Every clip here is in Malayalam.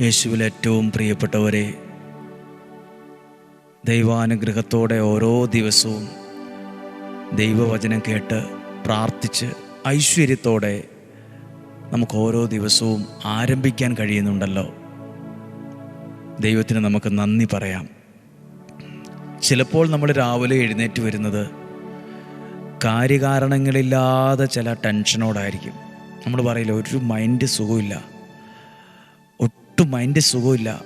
യേശുവിൽ ഏറ്റവും പ്രിയപ്പെട്ടവരെ ദൈവാനുഗ്രഹത്തോടെ ഓരോ ദിവസവും ദൈവവചനം കേട്ട് പ്രാർത്ഥിച്ച് ഐശ്വര്യത്തോടെ നമുക്ക് ഓരോ ദിവസവും ആരംഭിക്കാൻ കഴിയുന്നുണ്ടല്ലോ. ദൈവത്തിന് നമുക്ക് നന്ദി പറയാം. ചിലപ്പോൾ നമ്മൾ രാവിലെ എഴുന്നേറ്റ് വരുന്നത് കാര്യകാരണങ്ങളില്ലാതെ ചില ടെൻഷനോടായിരിക്കും. നമ്മൾ പറയില്ല ഒരു മൈൻഡ് സുഖമില്ല. ഒട്ടും മൈൻഡ് സുഖമില്ല.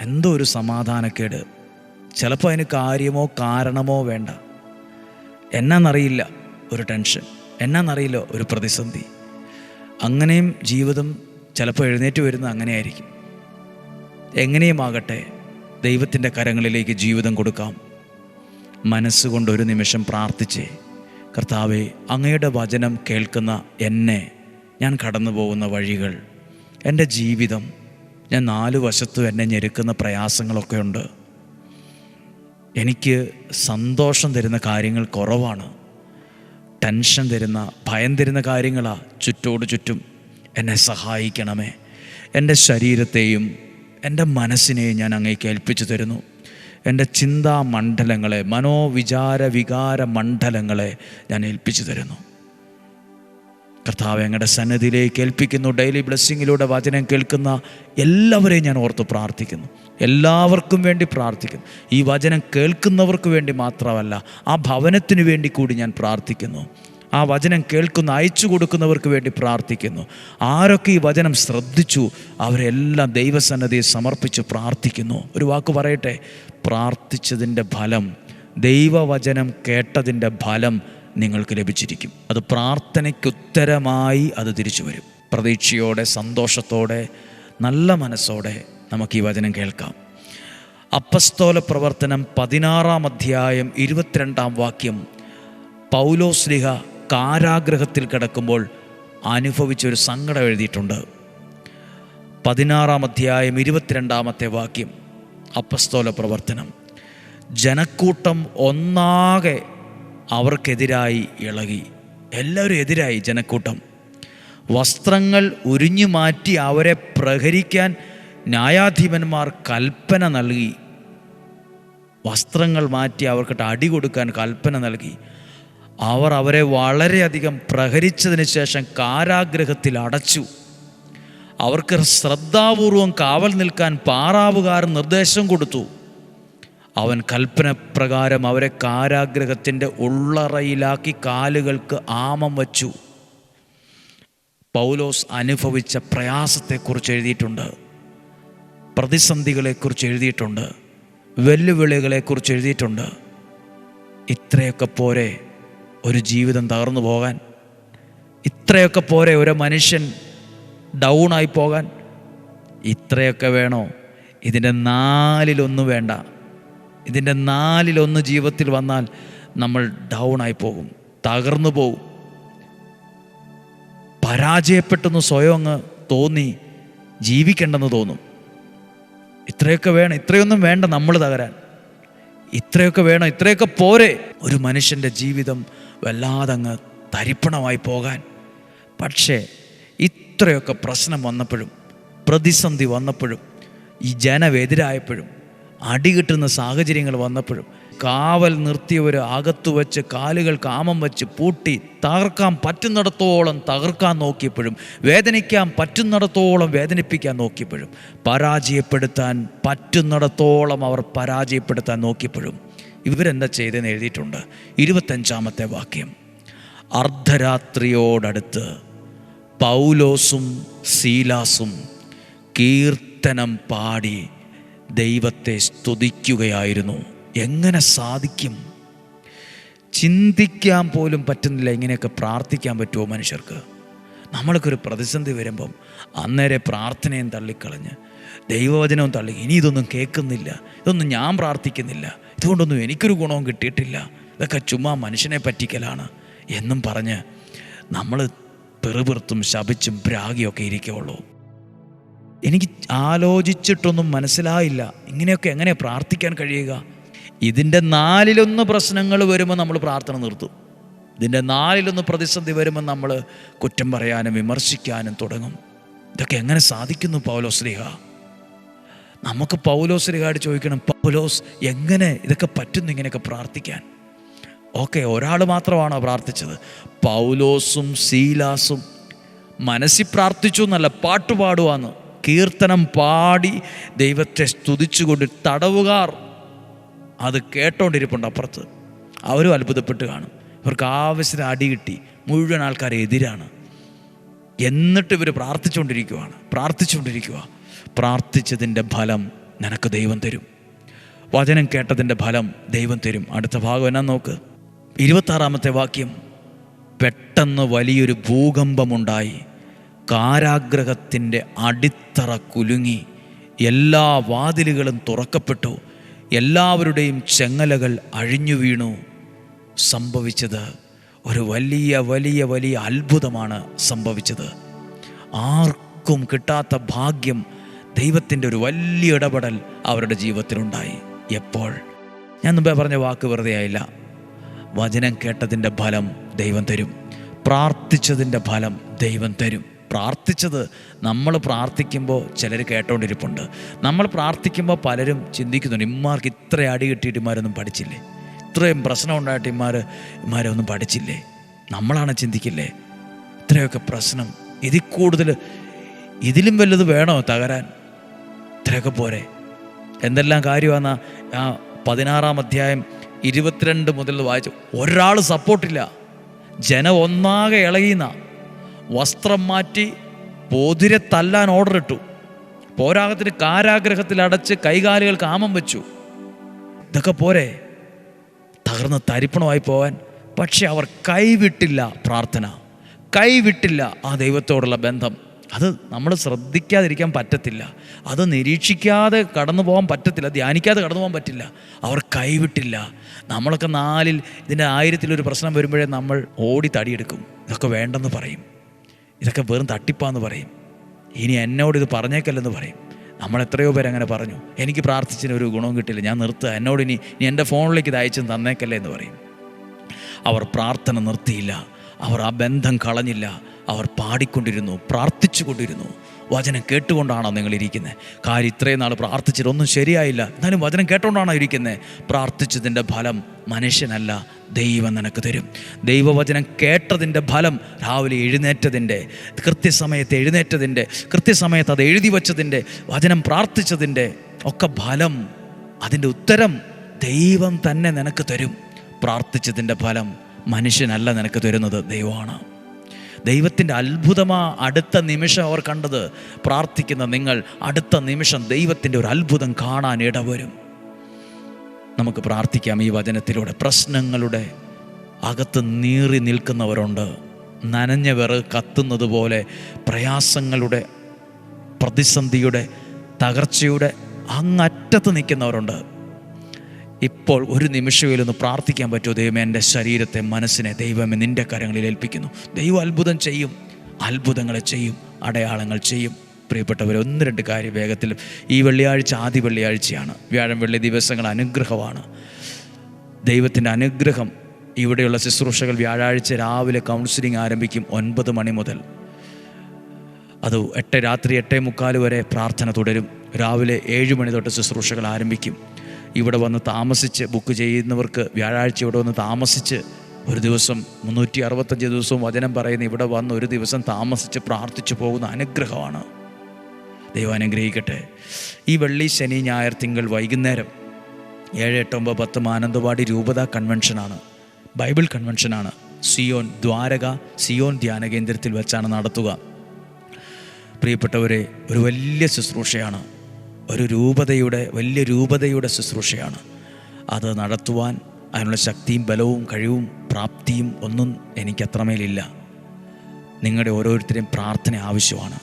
എന്തോ ഒരു സമാധാനക്കേട്. ചിലപ്പോൾ അതിന് കാര്യമോ കാരണമോ വേണ്ട. എന്നാന്നറിയില്ല ഒരു ടെൻഷൻ. എന്നാന്നറിയില്ല ഒരു പ്രതിസന്ധി. അങ്ങനെയും ജീവിതം ചിലപ്പോൾ എഴുന്നേറ്റ് വരുന്നത് അങ്ങനെയായിരിക്കും. എങ്ങനെയുമാകട്ടെ ദൈവത്തിന്റെ കരങ്ങളിലേക്ക് ജീവിതം കൊടുക്കാം. മനസ്സുകൊണ്ട് ഒരു നിമിഷം പ്രാർത്ഥിച്ച്. കർത്താവെ അങ്ങയുടെ വചനം കേൾക്കുന്ന എന്നെ ഞാൻ കടന്നു പോകുന്ന വഴികൾ എന്റെ ജീവിതം ഞാൻ നാലു വശത്തും എന്നെ ഞെരുക്കുന്ന പ്രയാസങ്ങളൊക്കെ ഉണ്ട്. എനിക്ക് സന്തോഷം തരുന്ന കാര്യങ്ങൾ കുറവാണ്. ടെൻഷൻ തരുന്ന ഭയം തരുന്ന കാര്യങ്ങളാണ് ചുറ്റോട് ചുറ്റും എന്നെ സഹായിക്കണമേ. എന്റെ ശരീരത്തെയും എന്റെ മനസ്സിനെയും ഞാൻ അങ്ങേക്ക് ഏൽപ്പിച്ചു തരുന്നു. എന്റെ ചിന്താ മണ്ഡലങ്ങളെ മനോവിചാര വികാര മണ്ഡലങ്ങളെ ഞാൻ ഏൽപ്പിച്ചു തരുന്നു. കർത്താവ് ഞങ്ങളുടെ സന്നദ്ധിയിലേക്ക് ഏൽപ്പിക്കുന്നു. ഡെയിലി ബ്ലെസ്സിങ്ങിലൂടെ വചനം കേൾക്കുന്ന എല്ലാവരെയും ഞാൻ ഓർത്ത് പ്രാർത്ഥിക്കുന്നു. എല്ലാവർക്കും വേണ്ടി പ്രാർത്ഥിക്കുന്നു. ഈ വചനം കേൾക്കുന്നവർക്ക് വേണ്ടി മാത്രമല്ല ആ ഭവനത്തിന് വേണ്ടി കൂടി ഞാൻ പ്രാർത്ഥിക്കുന്നു. ആ വചനം കേൾക്കുന്ന അയച്ചു കൊടുക്കുന്നവർക്ക് വേണ്ടി പ്രാർത്ഥിക്കുന്നു. ആരൊക്കെ ഈ വചനം ശ്രദ്ധിച്ചു അവരെല്ലാം ദൈവസന്നദ്ധിയെ സമർപ്പിച്ച് പ്രാർത്ഥിക്കുന്നു. ഒരു വാക്ക് പറയട്ടെ? പ്രാർത്ഥിച്ചതിന്റെ ഫലം ദൈവവചനം കേട്ടതിന്റെ ഫലം നിങ്ങൾക്ക് ലഭിച്ചിരിക്കും. അത് പ്രാർത്ഥനയ്ക്കുത്തരമായി അത് തിരിച്ചു വരും. പ്രതീക്ഷയോടെ സന്തോഷത്തോടെ നല്ല മനസ്സോടെ നമുക്ക് ഈ വചനം കേൾക്കാം. അപ്പസ്തോല പ്രവർത്തനം പതിനാറാം അധ്യായം ഇരുപത്തിരണ്ടാം വാക്യം. പൗലോസ്ലിഹ കാരാഗ്രഹത്തിൽ കിടക്കുമ്പോൾ അനുഭവിച്ച ഒരു സങ്കടം എഴുതിയിട്ടുണ്ട്. പതിനാറാം അധ്യായം ഇരുപത്തിരണ്ടാമത്തെ വാക്യം. അപ്പസ്തോല പ്രവർത്തനം. ജനക്കൂട്ടം ഒന്നാകെ അവർക്കെതിരായി ഇളകി. എല്ലാവരും എതിരായി ജനക്കൂട്ടം. വസ്ത്രങ്ങൾ ഉരിഞ്ഞു മാറ്റി അവരെ പ്രഹരിക്കാൻ ന്യായാധിപന്മാർ കൽപ്പന നൽകി. വസ്ത്രങ്ങൾ മാറ്റി അവർക്കിട്ട് അടി കൊടുക്കാൻ കൽപ്പന നൽകി. അവർ അവരെ വളരെയധികം പ്രഹരിച്ചതിന് ശേഷം കാരാഗ്രഹത്തിൽ അടച്ചു. അവർക്ക് ശ്രദ്ധാപൂർവം കാവൽ നിൽക്കാൻ പാറാവുകാരൻ നിർദ്ദേശം കൊടുത്തു. അവൻ കൽപ്പനപ്രകാരം അവരെ കാരാഗ്രഹത്തിന്റെ ഉള്ളറയിലാക്കി കാലുകൾക്ക് ആമം വച്ചു. പൗലോസ് അനുഭവിച്ച പ്രയാസത്തെക്കുറിച്ച് എഴുതിയിട്ടുണ്ട്. പ്രതിസന്ധികളെക്കുറിച്ച് എഴുതിയിട്ടുണ്ട്. വെല്ലുവിളികളെക്കുറിച്ച് എഴുതിയിട്ടുണ്ട്. ഇത്രയൊക്കെ പോരെ ഒരു ജീവിതം തകർന്നു പോകാൻ. ഇത്രയൊക്കെ പോരെ ഒരു മനുഷ്യൻ ഡൗണായി പോകാൻ. ഇത്രയൊക്കെ വേണോ? ഇതിന്റെ നാലിലൊന്നും വേണ്ട. ഇതിന്റെ നാലിലൊന്ന് ജീവിതത്തിൽ വന്നാൽ നമ്മൾ ഡൗണായി പോകും തകർന്നു പോകും പരാജയപ്പെട്ടെന്ന് സ്വയം അങ്ങ് തോന്നി ജീവിക്കേണ്ടെന്ന് തോന്നും. ഇത്രയൊക്കെ വേണം ഇത്രയൊന്നും വേണ്ട നമ്മൾ തകരാൻ. ഇത്രയൊക്കെ വേണം ഇത്രയൊക്കെ പോരെ. ഒരു മനുഷ്യന്റെ ജീവിതം വല്ലാതെ അങ്ങ് തരിപ്പണമായി പോകാൻ. പക്ഷേ ഇത്രയൊക്കെ പ്രശ്നം വന്നപ്പോഴും പ്രതിസന്ധി വന്നപ്പോഴും ഈ ജനമെതിരായപ്പോഴും അടി കിട്ടുന്ന സാഹചര്യങ്ങൾ വന്നപ്പോഴും കാവൽ നിർത്തിയവർ അകത്തു വെച്ച് കാലുകൾ കാമം വെച്ച് പൂട്ടി തകർക്കാൻ പറ്റുന്നിടത്തോളം തകർക്കാൻ നോക്കിയപ്പോഴും വേദനിക്കാൻ പറ്റുന്നിടത്തോളം വേദനിപ്പിക്കാൻ നോക്കിയപ്പോഴും പരാജയപ്പെടുത്താൻ പറ്റുന്നിടത്തോളം അവർ പരാജയപ്പെടുത്താൻ നോക്കിയപ്പോഴും ഇവരെന്താ ചെയ്തെന്ന് എഴുതിയിട്ടുണ്ട്. ഇരുപത്തഞ്ചാമത്തെ വാക്യം. അർദ്ധരാത്രിയോടടുത്ത് പൗലോസും സീലാസും കീർത്തനം പാടി ദൈവത്തെ സ്തുതിക്കുകയായിരുന്നു. എങ്ങനെ സാധിക്കും? ചിന്തിക്കാൻ പോലും പറ്റുന്നില്ല ഇങ്ങനെയൊക്കെ പ്രാർത്ഥിക്കാൻ പറ്റുമോ മനുഷ്യർക്ക്? നമ്മൾക്കൊരു പ്രതിസന്ധി വരുമ്പം അന്നേരെ പ്രാർത്ഥനയും തള്ളിക്കളഞ്ഞ് ദൈവവചനവും തള്ളി ഇനി ഇതൊന്നും കേൾക്കുന്നില്ല ഇതൊന്നും ഞാൻ പ്രാർത്ഥിക്കുന്നില്ല ഇതുകൊണ്ടൊന്നും എനിക്കൊരു ഗുണവും കിട്ടിയിട്ടില്ല ഇതൊക്കെ ചുമ്മാ മനുഷ്യനെ പറ്റിക്കലാണ് എന്നും പറഞ്ഞ് നമ്മൾ പെറുപിറുത്തും ശപിച്ചും പ്രാഗിയൊക്കെ ഇരിക്കുള്ളൂ എനിക്ക് ആലോചിച്ചിട്ടൊന്നും മനസ്സിലായില്ല. ഇങ്ങനെയൊക്കെ എങ്ങനെ പ്രാർത്ഥിക്കാൻ കഴിയുക? ഇതിന്റെ നാലിലൊന്ന് പ്രശ്നങ്ങൾ വരുമ്പോൾ നമ്മൾ പ്രാർത്ഥന നിർത്തും. ഇതിന്റെ നാലിലൊന്ന് പ്രതിസന്ധി വരുമ്പോൾ നമ്മൾ കുറ്റം പറയാനും വിമർശിക്കാനും തുടങ്ങും. ഇതൊക്കെ എങ്ങനെ സാധിക്കുന്നു പൗലോസ്ലിഹ നമുക്ക് പൗലോസിനെക്കാട് ചോദിക്കണം പൗലോസ് എങ്ങനെ ഇതൊക്കെ പറ്റുന്നു ഇങ്ങനെയൊക്കെ പ്രാർത്ഥിക്കാൻ? ഓക്കെ ഒരാൾ മാത്രമാണോ പ്രാർത്ഥിച്ചത്? പൗലോസും സീലാസും മനസ്സിൽ പ്രാർത്ഥിച്ചു എന്നല്ല പാട്ടുപാടുവാന്ന് കീർത്തനം പാടി ദൈവത്തെ സ്തുതിച്ചുകൊണ്ട് തടവുകാർ അത് കേട്ടോണ്ടിരിപ്പുണ്ട് അപ്പുറത്ത്. അവരും അത്ഭുതപ്പെട്ട് കാണും. ഇവർക്ക് ആവശ്യത്തിന് അടി കിട്ടി. മുഴുവൻ ആൾക്കാരെ എതിരാണ്. എന്നിട്ട് ഇവർ പ്രാർത്ഥിച്ചുകൊണ്ടിരിക്കുവാണ്. പ്രാർത്ഥിച്ചുകൊണ്ടിരിക്കുക പ്രാർത്ഥിച്ചതിന്റെ ഫലം നിനക്ക് ദൈവം തരും. വചനം കേട്ടതിന്റെ ഫലം ദൈവം തരും. അടുത്ത ഭാഗം എന്നാ നോക്ക്. ഇരുപത്താറാമത്തെ വാക്യം. പെട്ടെന്ന് വലിയൊരു ഭൂകമ്പമുണ്ടായി. കാരാഗ്രഹത്തിന്റെ അടിത്തറ കുലുങ്ങി. എല്ലാ വാതിലുകളും തുറക്കപ്പെട്ടു. എല്ലാവരുടെയും ചെങ്ങലകൾ അഴിഞ്ഞു വീണു. സംഭവിച്ചത് ഒരു വലിയ വലിയ വലിയ അത്ഭുതമാണ് സംഭവിച്ചത്. ആർക്കും കിട്ടാത്ത ഭാഗ്യം ദൈവത്തിന്റെ ഒരു വലിയ ഇടപെടൽ അവരുടെ ജീവിതത്തിലുണ്ടായി. എപ്പോൾ? ഞാൻ മുമ്പേ പറഞ്ഞ വാക്ക് വെറുതെ ആയില്ല. വചനം കേട്ടതിന്റെ ഫലം ദൈവം തരും. പ്രാർത്ഥിച്ചതിന്റെ ഫലം ദൈവം തരും. പ്രാർത്ഥിച്ചത് നമ്മൾ പ്രാർത്ഥിക്കുമ്പോൾ ചിലർ കേട്ടോണ്ടിരിപ്പുണ്ട്. നമ്മൾ പ്രാർത്ഥിക്കുമ്പോൾ പലരും ചിന്തിക്കുന്നുണ്ട് ഇമ്മാർക്ക് ഇത്ര അടി കിട്ടിയിട്ട് ഇമാരൊന്നും പഠിച്ചില്ലേ? ഇത്രയും പ്രശ്നം ഉണ്ടായിട്ട് ഇമാർ ഒന്നും പഠിച്ചില്ലേ? നമ്മളാണ് ചിന്തിക്കില്ലേ? ഇത്രയൊക്കെ പ്രശ്നം ഇതിൽ കൂടുതൽ ഇതിലും വലുത് വേണോ തകരാൻ? ഇത്രയൊക്കെ പോരെ. എന്തെല്ലാം കാര്യമാണ് ആ പതിനാറാം അധ്യായം ഇരുപത്തിരണ്ട് മുതൽ വായിച്ചു ഒരാൾ സപ്പോർട്ടില്ല ജനം ഒന്നാകെ ഇളകിയുന്ന. വസ്ത്രം മാറ്റി പോതിരെ തല്ലാൻ ഓർഡർ ഇട്ടു. പോരാഗത്തിന് കാരാഗ്രഹത്തിൽ അടച്ച് കൈകാലുകൾ കാമം വെച്ചു. ഇതൊക്കെ പോരെ? തകർന്ന് തരിപ്പണമായി പോവാൻ. പക്ഷെ അവർ കൈവിട്ടില്ല പ്രാർത്ഥന. കൈവിട്ടില്ല ആ ദൈവത്തോടുള്ള ബന്ധം. അത് നമ്മൾ ശ്രദ്ധിക്കാതിരിക്കാൻ പറ്റത്തില്ല. അത് നിരീക്ഷിക്കാതെ കടന്നു പോകാൻ പറ്റത്തില്ല. ധ്യാനിക്കാതെ കടന്നു പോകാൻ പറ്റില്ല. അവർ കൈവിട്ടില്ല. നമ്മളൊക്കെ നാലിൽ ഇതിന്റെ ആയിരത്തിലൊരു പ്രശ്നം വരുമ്പോഴേ നമ്മൾ ഓടി തടിയെടുക്കും. ഇതൊക്കെ വേണ്ടെന്ന് പറയും. ഇതൊക്കെ വെറും തട്ടിപ്പാന്ന് പറയും. ഇനി എന്നോട് ഇത് പറഞ്ഞേക്കല്ലെന്ന് പറയും. നമ്മൾ എത്രയോ പേര് അങ്ങനെ പറഞ്ഞു. എനിക്ക് പ്രാർത്ഥിച്ചതിന് ഒരു ഗുണവും കിട്ടില്ല. ഞാൻ നിർത്തുക. എന്നോട് ഇനി ഇനി എന്റെ ഫോണിലേക്ക് ഇത് അയച്ചു തന്നേക്കല്ലേ എന്ന് പറയും. അവർ പ്രാർത്ഥന നിർത്തിയില്ല. അവർ ആ ബന്ധം കളഞ്ഞില്ല. അവർ പാടിക്കൊണ്ടിരുന്നു പ്രാർത്ഥിച്ചു കൊണ്ടിരുന്നു വചനം കേട്ടുകൊണ്ടാണോ നിങ്ങൾ ഇരിക്കുന്നത് കാര്യം ഇത്രയും നാൾ പ്രാർത്ഥിച്ചിട്ടൊന്നും ശരിയായില്ല. എന്നാലും വചനം കേട്ടുകൊണ്ടാണോ ഇരിക്കുന്നത്? പ്രാർത്ഥിച്ചതിന്റെ ഫലം മനുഷ്യനല്ല ദൈവം നിനക്ക് തരും. ദൈവവചനം കേട്ടതിന്റെ ഫലം രാവിലെ എഴുന്നേറ്റതിന്റെ കൃത്യസമയത്ത് എഴുന്നേറ്റതിന്റെ കൃത്യസമയത്ത് അത് എഴുതി വച്ചതിന്റെ വചനം പ്രാർത്ഥിച്ചതിന്റെ ഒക്കെ ഫലം അതിന്റെ ഉത്തരം ദൈവം തന്നെ നിനക്ക് തരും. പ്രാർത്ഥിച്ചതിന്റെ ഫലം മനുഷ്യനല്ല നിനക്ക് തരുന്നത് ദൈവമാണ്. ദൈവത്തിന്റെ അത്ഭുതമാ അടുത്ത നിമിഷം അവർ കണ്ടത് പ്രാർത്ഥിക്കുന്ന നിങ്ങൾ അടുത്ത നിമിഷം ദൈവത്തിന്റെ ഒരു അത്ഭുതം കാണാൻ ഇടവരും. നമുക്ക് പ്രാർത്ഥിക്കാം ഈ വചനത്തിലൂടെ. പ്രശ്നങ്ങളുടെ അകത്ത് നീറി നിൽക്കുന്നവരുണ്ട്. നനഞ്ഞ വിറക് കത്തുന്നത് പോലെ പ്രയാസങ്ങളുടെ പ്രതിസന്ധിയുടെ തകർച്ചയുടെ അങ്ങറ്റത്ത് നിൽക്കുന്നവരുണ്ട്. ഇപ്പോൾ ഒരു നിമിഷമേലൊന്ന് പ്രാർത്ഥിക്കാൻ പറ്റുമോ? ദൈവമേ എന്റെ ശരീരത്തെ മനസ്സിനെ ദൈവമേ നിന്റെ കരങ്ങളിൽ ഏൽപ്പിക്കുന്നു. ദൈവം അത്ഭുതം ചെയ്യും. അത്ഭുതങ്ങളെ ചെയ്യും. അടയാളങ്ങൾ ചെയ്യും. പ്രിയപ്പെട്ടവർ ഒന്ന് രണ്ട് കാര്യം വേഗത്തിൽ. ഈ വെള്ളിയാഴ്ച ആദ്യ വെള്ളിയാഴ്ചയാണ്. വ്യാഴം വെള്ളി ദിവസങ്ങൾ അനുഗ്രഹമാണ്. ദൈവത്തിന്റെ അനുഗ്രഹം. ഇവിടെയുള്ള ശുശ്രൂഷകൾ വ്യാഴാഴ്ച രാവിലെ കൗൺസിലിംഗ് ആരംഭിക്കും ഒൻപത് മണി മുതൽ. അത് എട്ട് രാത്രി എട്ടേ മുക്കാൽ വരെ പ്രാർത്ഥന തുടരും. രാവിലെ ഏഴ് മണി തൊട്ട് ശുശ്രൂഷകൾ ആരംഭിക്കും. ഇവിടെ വന്ന് താമസിച്ച് ബുക്ക് ചെയ്യുന്നവർക്ക് വ്യാഴാഴ്ച ഇവിടെ വന്ന് താമസിച്ച് ഒരു ദിവസം മുന്നൂറ്റി അറുപത്തഞ്ച് ദിവസവും വചനം പറയുന്ന ഇവിടെ വന്ന് ഒരു ദിവസം താമസിച്ച് പ്രാർത്ഥിച്ചു പോകുന്ന അനുഗ്രഹമാണ്. ദൈവം അനുഗ്രഹിക്കട്ടെ. ഈ വെള്ളി ശനി ഞായർ തിങ്കൾ വൈകുന്നേരം ഏഴ് എട്ട് ഒമ്പത് പത്ത് മാനന്തവാടി രൂപത കൺവെൻഷനാണ് ബൈബിൾ കൺവെൻഷനാണ് സിയോൻ ദ്വാരക സിയോൻ ധ്യാന കേന്ദ്രത്തിൽ വെച്ചാണ് നടത്തുക. പ്രിയപ്പെട്ടവരെ ഒരു വലിയ ശുശ്രൂഷയാണ്. ഒരു രൂപതയുടെ വലിയ രൂപതയുടെ ശുശ്രൂഷയാണ്. അത് നടത്തുവാൻ അതിനുള്ള ശക്തിയും ബലവും കഴിവും പ്രാപ്തിയും ഒന്നും എനിക്കത്രമേലില്ല. നിങ്ങളുടെ ഓരോരുത്തരെയും പ്രാർത്ഥന ആവശ്യമാണ്.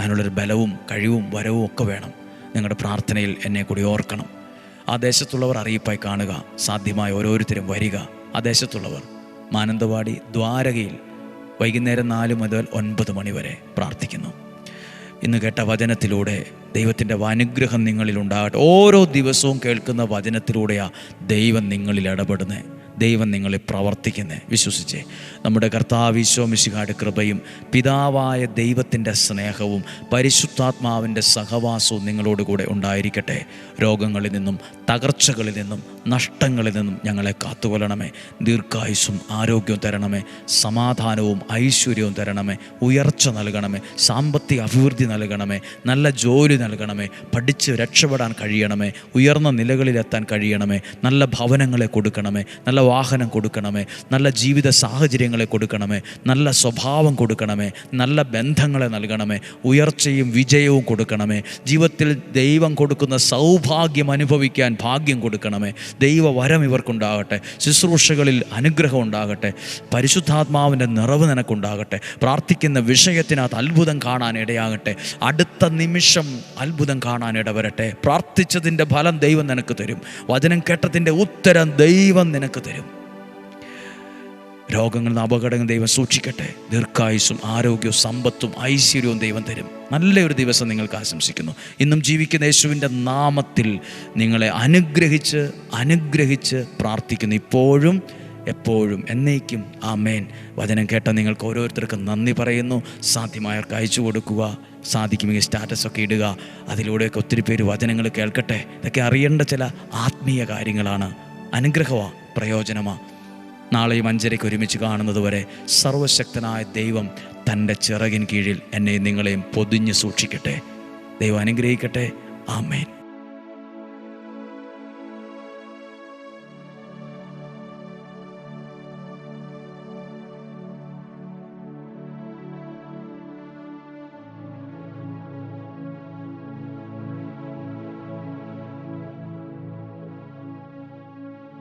അതിനുള്ളൊരു ബലവും കഴിവും വരവും ഒക്കെ വേണം. നിങ്ങളുടെ പ്രാർത്ഥനയിൽ എന്നെ കൂടി ഓർക്കണം. ആ ദേശത്തുള്ളവർ അറിയിപ്പായി കാണുക. സാധ്യമായ ഓരോരുത്തരും വരിക. ആ ദേശത്തുള്ളവർ. മാനന്തവാടി ദ്വാരകയിൽ വൈകുന്നേരം നാല് മുതൽ ഒൻപത് മണി വരെ പ്രാർത്ഥിക്കുന്നു. ഇന്ന് കേട്ട വചനത്തിലൂടെ ദൈവത്തിന്റെ അനുഗ്രഹം നിങ്ങളിൽ ഉണ്ടാകട്ടെ ഓരോ ദിവസവും കേൾക്കുന്ന വചനത്തിലൂടെയാണ് ദൈവം നിങ്ങളിൽ ഇടപെടുന്നത്. ദൈവം നിങ്ങളെ പ്രവർത്തിക്കുന്നത് വിശ്വസിച്ചേ. നമ്മുടെ കർത്താവ് ഈശോമിശിഹാട് കൃപയും പിതാവായ ദൈവത്തിന്റെ സ്നേഹവും പരിശുദ്ധാത്മാവിന്റെ സഹവാസവും നിങ്ങളോട് കൂടെ ഉണ്ടായിരിക്കട്ടെ. രോഗങ്ങളിൽ നിന്നും തകർച്ചകളിൽ നിന്നും നഷ്ടങ്ങളിൽ നിന്നും ഞങ്ങളെ കാത്തുകൊല്ലണമേ ദീർഘായുസും ആരോഗ്യവും തരണമേ. സമാധാനവും ഐശ്വര്യവും തരണമേ. ഉയർച്ച നൽകണമേ. സാമ്പത്തിക അഭിവൃദ്ധി നൽകണമേ. നല്ല ജോലി നൽകണമേ. പഠിച്ച് രക്ഷപ്പെടാൻ കഴിയണമേ. ഉയർന്ന നിലകളിലെത്താൻ കഴിയണമേ. നല്ല ഭവനങ്ങളെ കൊടുക്കണമേ. നല്ല വാഹനം കൊടുക്കണമേ നല്ല ജീവിത സാഹചര്യങ്ങളെ കൊടുക്കണമേ നല്ല സ്വഭാവം കൊടുക്കണമേ നല്ല ബന്ധങ്ങളെ നൽകണമേ ഉയർച്ചയും വിജയവും കൊടുക്കണമേ ജീവിതത്തിൽ ദൈവം കൊടുക്കുന്ന സൗഭാഗ്യം അനുഭവിക്കാൻ ഭാഗ്യം കൊടുക്കണമേ ദൈവവരം ഇവർക്കുണ്ടാകട്ടെ ശുശ്രൂഷകളിൽ അനുഗ്രഹം ഉണ്ടാകട്ടെ പരിശുദ്ധാത്മാവിന്റെ നിറവ് നിനക്കുണ്ടാകട്ടെ പ്രാർത്ഥിക്കുന്ന വിഷയത്തിനകത്ത് അത്ഭുതം കാണാൻ ഇടയാകട്ടെ അടുത്ത നിമിഷം അത്ഭുതം കാണാൻ ഇടവരട്ടെ പ്രാർത്ഥിച്ചതിന്റെ ഫലം ദൈവം നിനക്ക് തരും വചനം കേട്ടതിന്റെ ഉത്തരം ദൈവം നിനക്ക് തരും. രോഗങ്ങളിൽ നിന്ന് അപകടങ്ങൾ ദൈവം സൂക്ഷിക്കട്ടെ. ദീർഘായുസും ആരോഗ്യവും സമ്പത്തും ഐശ്വര്യവും ദൈവം തരും. നല്ലൊരു ദിവസം നിങ്ങൾക്ക് ആശംസിക്കുന്നു. ഇന്നും ജീവിക്കുന്ന യേശുവിന്റെ നാമത്തിൽ നിങ്ങളെ അനുഗ്രഹിച്ച് അനുഗ്രഹിച്ച് പ്രാർത്ഥിക്കുന്നു. ഇപ്പോഴും എപ്പോഴും എന്നേക്കും. ആ മേൻ വചനം കേട്ട നിങ്ങൾക്ക് ഓരോരുത്തർക്കും നന്ദി പറയുന്നു. സാധ്യമായവർക്ക് അയച്ചു കൊടുക്കുക. സാധിക്കുമെങ്കിൽ സ്റ്റാറ്റസൊക്കെ ഇടുക. അതിലൂടെയൊക്കെ ഒത്തിരി പേര് വചനങ്ങൾ കേൾക്കട്ടെ. ഇതൊക്കെ അറിയേണ്ട ചില ആത്മീയ കാര്യങ്ങളാണ്. അനുഗ്രഹമാണ് പ്രയോജനമാണ് നാളെയും അഞ്ചരയ്ക്ക് ഒരുമിച്ച് കാണുന്നത് വരെ സർവശക്തനായ ദൈവം തന്റെ ചിറകിൻ കീഴിൽ എന്നെയും നിങ്ങളെയും പൊതിഞ്ഞ് സൂക്ഷിക്കട്ടെ. ദൈവം അനുഗ്രഹിക്കട്ടെ. ആമേൻ.